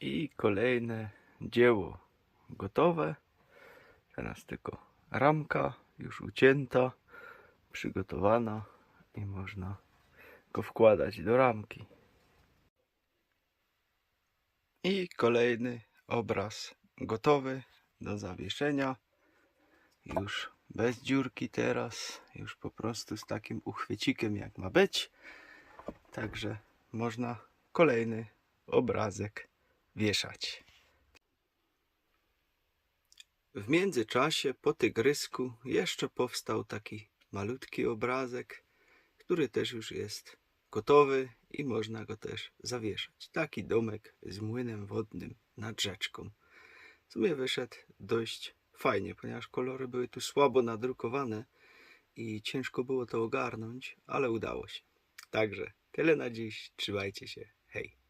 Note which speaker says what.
Speaker 1: I kolejne dzieło gotowe. Teraz tylko ramka już ucięta, przygotowana i można go wkładać do ramki. I kolejny obraz gotowy do zawieszenia. Już bez dziurki teraz, już po prostu z takim uchwycikiem jak ma być. Także można kolejny obrazek wieszać. W międzyczasie po tygrysku jeszcze powstał taki malutki obrazek, który też już jest gotowy i można go też zawieszać. Taki domek z młynem wodnym nad rzeczką. W sumie wyszedł dość fajnie, ponieważ kolory były tu słabo nadrukowane i ciężko było to ogarnąć, ale udało się. Także tyle na dziś. Trzymajcie się. Hej.